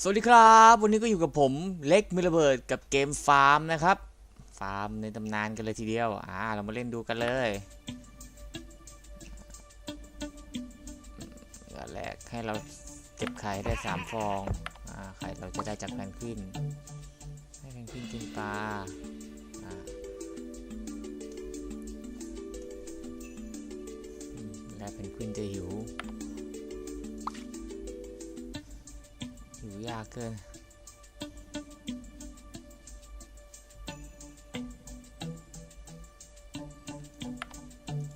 สวัสดีครับ วันนี้ก็อยู่กับผมเล็กมิลเบิดกับเกมฟาร์มนะครับ ฟาร์มในตำนานกันเลยทีเดียว อ่า เรามาเล่นดูกันเลยอย่างแรกให้เราเก็บไข่ได้สามฟอง อ่า ไข่เราจะได้จากแพนกวิน ให้แพนกวินกินปลาแล้วแพนกวินจะหิว ยากเกิน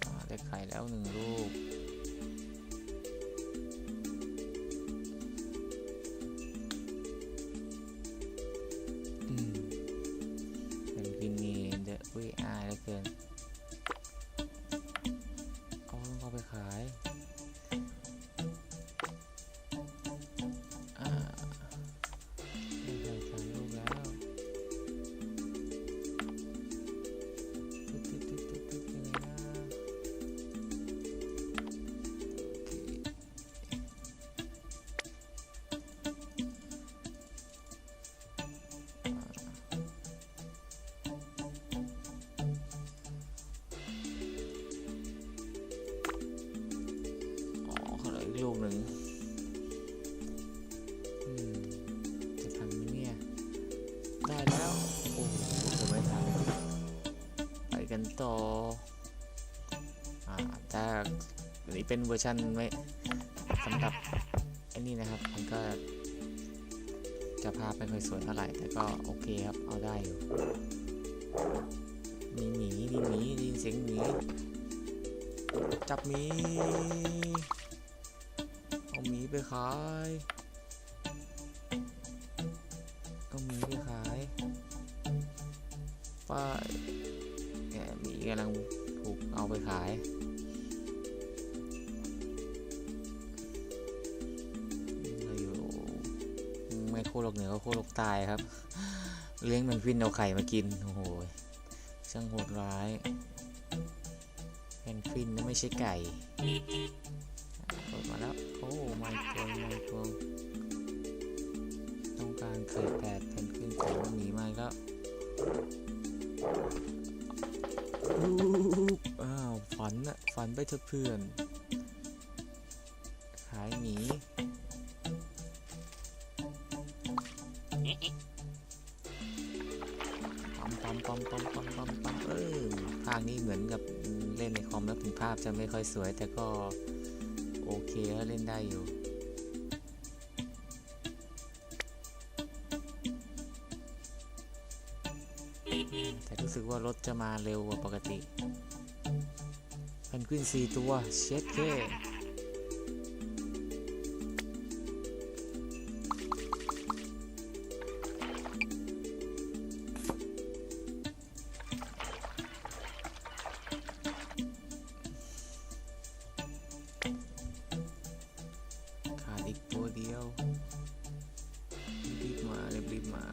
อ่าได้ไข่แล้วหนึ่งลูก เป็นกินนี่เดอะอุ้ยอายเหลือเกิน เอาต้องเอาไปขาย ลูกหนึ่งจะทันไหมเนี่ย ได้แล้ว โอ้โหจะไม่ทันไปกันต่อ อ่าถ้าอันนี้เป็นเวอร์ชันไม่สำหรับไอ้นี่นะครับ มันก็จะภาไม่ค่อยสวยเท่าไหร่ แต่ก็โอเคครับ เอาได้อยู่มีหมีมีหมีได้ยินเสียงหมีจับหมี หมีไปขาย เอาหมีไปขายป้ายเนี่ยหมีกำลังถูกเอาไปขายเรอยู่ไม่โคโลกเหนือก็โคโลกใตายครับ เลี้ยงมันฟินเอาไข่มากิน โอ้โหช่างโหดร้ายเป็นฟินไม่ใช่ไก่เปิดมาแล้ว อ้ม่ตัวไม่ตัวต้องการไข่แปดเพนกวินของหมีมาอีกแล้วรูปอ้าวฝันอะฝันไปเถอะเพื่อน ขายหมีปั๊มปั๊มปั๊มปั๊มปั๊มปั๊มปั๊มเออภาคนี้เหมือนกับเล่นในคอมแล้วถึงภาพจะไม่ค่อยสวยแต่ก็ โอเคก็เล่นได้อยู่แต่รู้สึกว่ารถจะมาเร็วกว่าปกติเพนกวินสี่ตัว เช็ดเค อีกตัวเดียว รีบมารีบๆมา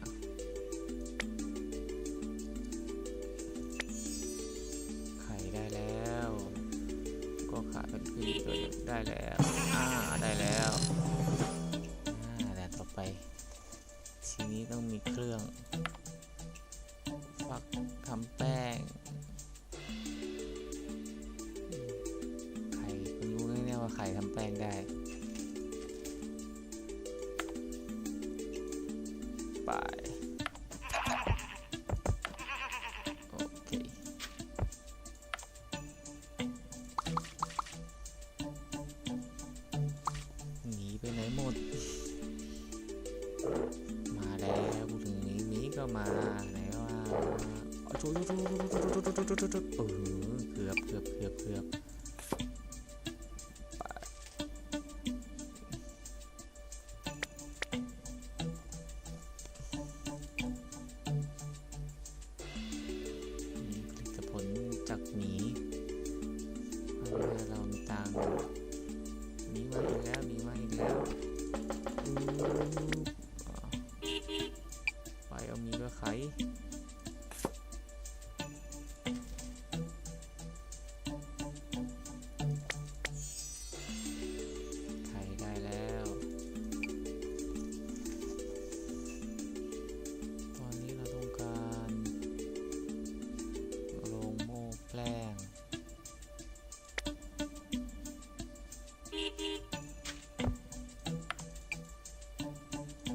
ไข่ได้แล้ว ก็ขาดเป็นขึ้นตัวเดียวได้แล้ว อ่า ได้แล้วอ่าแต่ต่อไป ทีนี้ต้องมีเครื่องฟักทำแป้งไข่คุณรู้แน่ๆว่าไข่ทำแป้งได้ ไป โอเค หนีไปไหนหมด มาแล้วถึงนี้นี้ก็มา ไหนว่าโอ้โหเกือบเกือบเกือบเกือบ เอาละเรามีตังมีมาอีกแล้วมีมาอีกแล้วไปเอามีก็ไข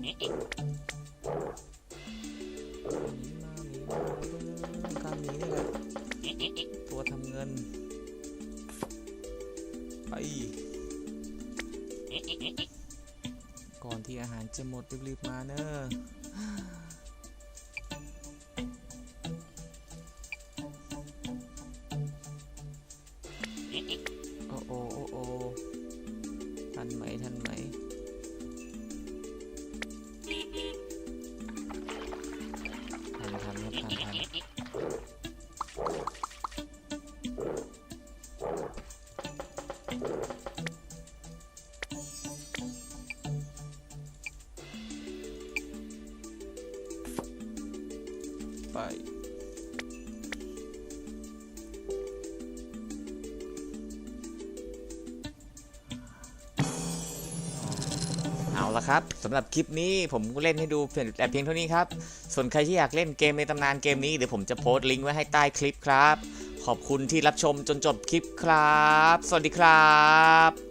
การนีนี่แหละตัวทำเงินไปก่อนที่อาหารจะหมดรีบๆมาเนอะโอ้โอ้โอ้ทันไหมทันไหม ไป เอาละครับสำหรับคลิปนี้ผมเล่นให้ดูเพียงแต่เพียงเท่านี้ครับ ส่วนใครที่อยากเล่นเกมในตำนานเกมนี้เดี๋ยวผมจะโพสต์ลิงก์ไว้ให้ใต้คลิปครับ ขอบคุณที่รับชมจนจบคลิปครับ สวัสดีครับ